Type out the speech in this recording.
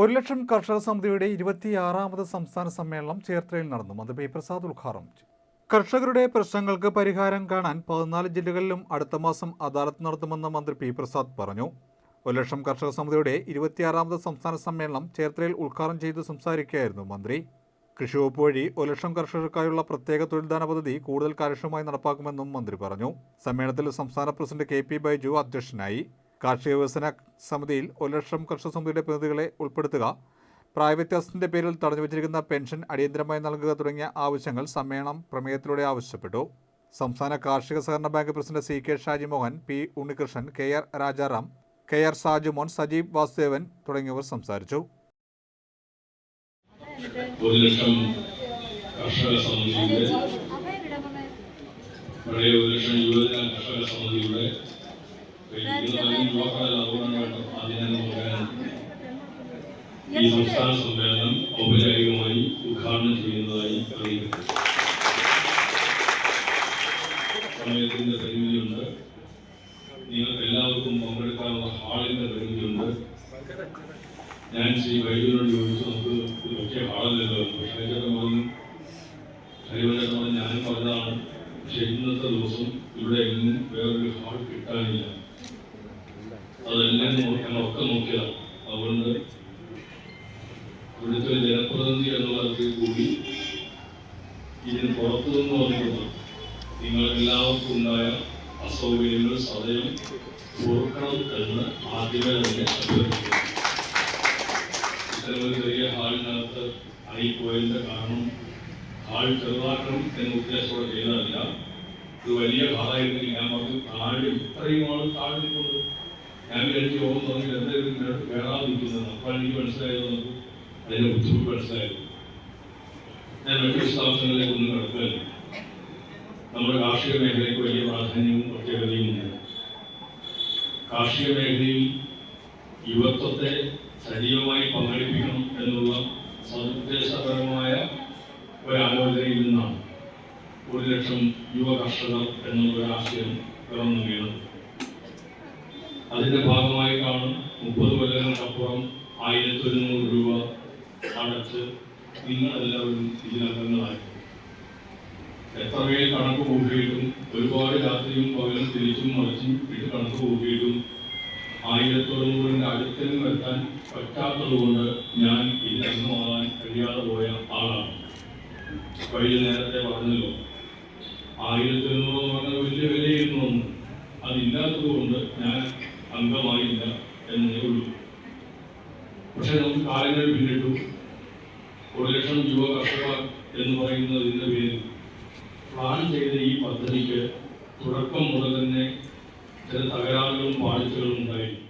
ഒരു ലക്ഷം കർഷക സമിതിയുടെ ഇരുപത്തിയാറാമത് സംസ്ഥാന സമ്മേളനം ചേർത്തലയിൽ നടന്നു. മന്ത്രി പി പ്രസാദ് ഉദ്ഘാടനം ചെയ്തു. കർഷകരുടെ പ്രശ്നങ്ങൾക്ക് പരിഹാരം കാണാൻ പതിനാല് ജില്ലകളിലും അടുത്ത മാസം അദാലത്ത് നടത്തുമെന്ന് മന്ത്രി പി പ്രസാദ് പറഞ്ഞു. ഒരു ലക്ഷം കർഷക സമിതിയുടെ ഇരുപത്തിയാറാമത് സംസ്ഥാന സമ്മേളനം ചേർത്തലയിൽ ഉദ്ഘാടനം ചെയ്ത് സംസാരിക്കുകയായിരുന്നു മന്ത്രി. കൃഷി വകുപ്പ് വഴി ഒരു ലക്ഷം കർഷകർക്കായുള്ള പ്രത്യേക തൊഴിൽദാന പദ്ധതി കൂടുതൽ കാര്യക്ഷമമായി നടപ്പാക്കുമെന്നും മന്ത്രി പറഞ്ഞു. സമ്മേളനത്തിൽ സംസ്ഥാന പ്രസിഡന്റ് കെ പി ബൈജു അധ്യക്ഷനായി. കാർഷിക വികസന സമിതിയിൽ ഒരു ലക്ഷം കർഷക സമിതിയുടെ പ്രതിനിധികളെ ഉൾപ്പെടുത്തുക. പ്രായവ്യത്യാസത്തിന്റെ പേരിൽ തടഞ്ഞു വച്ചിരിക്കുന്ന പെൻഷൻ അടിയന്തരമായി നൽകുക തുടങ്ങിയ ആവശ്യങ്ങൾ സമ്മേളനം പ്രമേയത്തിലൂടെ ആവശ്യപ്പെട്ടു. സംസ്ഥാന കാർഷിക സഹകരണ bank president C K Shajimohan P Unnikrishnan K R Rajaram K R Sajumon Sajeev Vasudevan തുടങ്ങിയവർ സംസാരിച്ചു. ഒരു ലക്ഷം കർഷക സമിതിയുടെ പഴയ ഒരു ലക്ഷം യുവജന കർഷക സമിതിയുടെ ഈ സംസ്ഥാന സമ്മേളനം ഔപചാരികമായി ഉദ്ഘാടനം ചെയ്യുന്നതായി അറിയിക്കുന്നു. സമയത്തിന്റെ പരിമിതിയുണ്ട്. നിങ്ങൾക്ക് എല്ലാവർക്കും പങ്കെടുക്കാനുള്ള ഹാളിന്റെ പരിമിതിയുണ്ട്. ഞാൻ ശ്രീ വൈദ്യുനോട് ചോദിച്ചു നമുക്ക് ഹാളല്ലല്ലോ? പക്ഷേ ചേട്ടൻ പറഞ്ഞു ഹരിവചേട്ടൻ പറഞ്ഞു ഞാനും പറഞ്ഞതാണ്. പക്ഷെ ഇന്നത്തെ ദിവസം ഇവിടെ എങ്ങും വേറൊരു ഹാൾ കിട്ടാനില്ല. അതെല്ലാം നോ- ഞങ്ങളൊക്കെ നോക്കിയതാണ്. അതുകൊണ്ട് ഇവിടുത്തെ ഒരു ജനപ്രതിനിധി എന്നുള്ളതിൽ കൂടി ഇതിന് പുറത്തു നിന്ന് വന്നിരുന്ന നിങ്ങളെല്ലാവർക്കും ഉണ്ടായ അസൗകര്യങ്ങൾ സദയം ഓർക്കണം എന്ന് ആദ്യമേ തന്നെ അഭ്യർത്ഥിക്കുന്നു. ഇത്തരമൊരു ചെറിയ ഹാളിനകത്ത് ആയിപ്പോയതിന്റെ കാരണം ഹാൾ ചെറുതാക്കണം എന്ന ഉദ്ദേശത്തോടെ ചെയ്തതല്ല. ഇത് വലിയ ഹാളായിരുന്നെങ്കിൽ ഞാൻ പറഞ്ഞു താഴെ ഇത്രയും ആൾ താഴെ നിൽക്കുന്നത് ഞാൻ യോഗം തുടങ്ങി എന്തെങ്കിലും വേറാതെ നിൽക്കുന്നത് അപ്പോൾ എനിക്ക് മനസ്സിലായത് നമുക്ക് അതിന്റെ ബുദ്ധിമുട്ട് മനസ്സിലായത്. ഞാൻ മറ്റു സ്ഥാപനങ്ങളിലേക്ക് ഒന്നും കിടക്കുകയല്ല നമ്മുടെ കാർഷിക മേഖലയ്ക്ക് വലിയ പ്രാധാന്യവും പ്രത്യേകതയും ഉണ്ട്. കാർഷിക മേഖലയിൽ യുവത്വത്തെ സജീവമായി പങ്കെടുപ്പിക്കണം എന്നുള്ള സദുദ്ദേശപരമായ ഒരാലോചനയിൽ നിന്നാണ് ഒരു ലക്ഷം യുവ കർഷകർ എന്നുള്ള ആശയം പിറന്നു വീണത്. അതിന്റെ ഭാഗമായിട്ടാണ് മുപ്പത് കൊല്ലങ്ങൾക്കപ്പുറം ആയിരത്തി ഒരുന്നൂറ് രൂപ അടച്ച് ഇന്ന് എല്ലാവരും ഇതിനകങ്ങളായി എത്ര പേര് കണക്ക് കൂട്ടിയിട്ടും ഒരുപാട് രാത്രിയും പകലും തിരിച്ചും മറിച്ചും ഇട്ട് കണക്ക് കൂട്ടിയിട്ടും ആയിരത്തൊണ്ണൂറിന്റെ അടുത്തിലും എത്താൻ പറ്റാത്തതുകൊണ്ട് ഞാൻ ഇതിൽ അംഗമാകാൻ കഴിയാതെ പോയ ആളാണ്. കഴിഞ്ഞ നേരത്തെ പറഞ്ഞല്ലോ ആയിരത്തി എണ്ണൂറ് എന്ന് പറഞ്ഞാൽ വലിയ വിലയിരുന്നു ഒന്ന് അതില്ലാത്തത് കൊണ്ട് ഞാൻ അംഗമായില്ല എന്നേ ഉള്ളൂ. പക്ഷെ നമുക്ക് കാലങ്ങൾ പിന്നിട്ടു. ഒരു ലക്ഷം യുവ കർഷകർ എന്ന് പറയുന്നതിന്റെ പേരിൽ പ്ലാൻ ചെയ്ത ഈ പദ്ധതിക്ക് തുടക്കം മുതൽ തന്നെ ചില തകരാറുകളും പാളിച്ചകളും ഉണ്ടായിരുന്നു